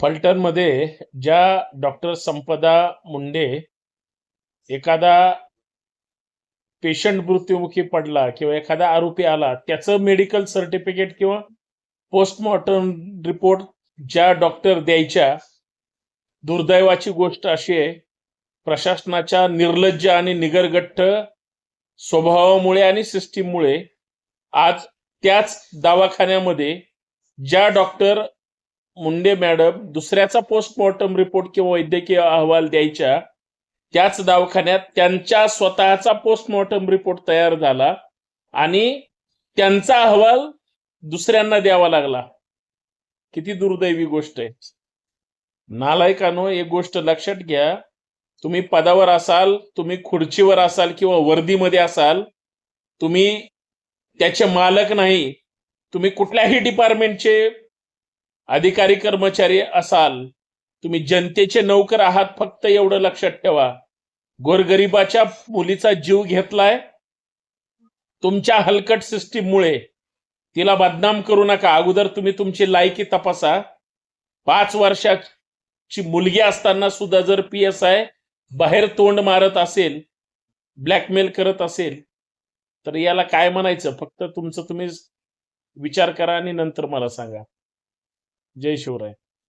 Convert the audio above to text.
फलटणमध्ये ज्या डॉक्टर संपदा मुंडे एखादा पेशंट मृत्युमुखी पडला किंवा एखादा आरोपी आला त्याचं मेडिकल सर्टिफिकेट किंवा पोस्टमॉर्टम रिपोर्ट ज्या डॉक्टर द्यायच्या दुर्दैवाची गोष्ट अशी आहे प्रशासनाच्या निर्लज्ज आणि निगरगट्ट स्वभावामुळे आणि सिस्टीममुळे आज त्याच दवाखान्यामध्ये ज्या डॉक्टर मुंडे मॅडम दुसऱ्याचा पोस्टमॉर्टम रिपोर्ट किंवा वैद्यकीय अहवाल द्यायच्या त्याच दवाखान्यात त्यांच्या स्वतःचा पोस्टमॉर्टम रिपोर्ट तयार झाला आणि त्यांचा अहवाल दुसऱ्यांना द्यावा लागला. किती दुर्दैवी गोष्ट आहे. नालायकानो एक गोष्ट लक्षात घ्या. तुम्ही पदावर असाल तुम्ही खुर्चीवर असाल किंवा वर्दीमध्ये असाल तुम्ही त्याचे मालक नाही. तुम्ही कुठल्याही डिपार्टमेंटचे अधिकारी कर्मचारी असाल तुम्ही जनतेचे नौकर आहात फक्त एवढं लक्षात ठेवा. गोरगरिबाच्या मुलीचा जीव घेतलाय तुमच्या हलकट सिस्टीममुळे. तिला बदनाम करू नका. अगोदर तुम्ही तुमची लायकी तपासा. पाच वर्षाची मुलगी असताना सुद्धा जर पी एस आय बाहेर तोंड मारत असेल ब्लॅकमेल करत असेल तर याला काय म्हणायचं? फक्त तुमचं तुम्ही विचार करा आणि नंतर मला सांगा. जय शिवराय.